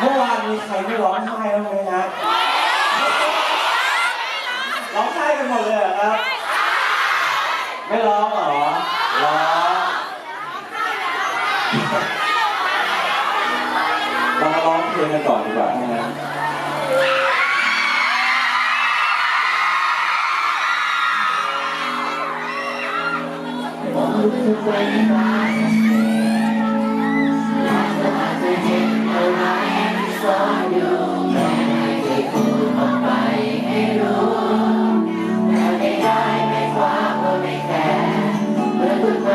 ร้องไห้บ้างไหมฮะร้องไห้กันหมดเลยเหรอครับ ไม่ร้องเหรอร้องเรามาร้องเพลงกันก่อนดีกว่า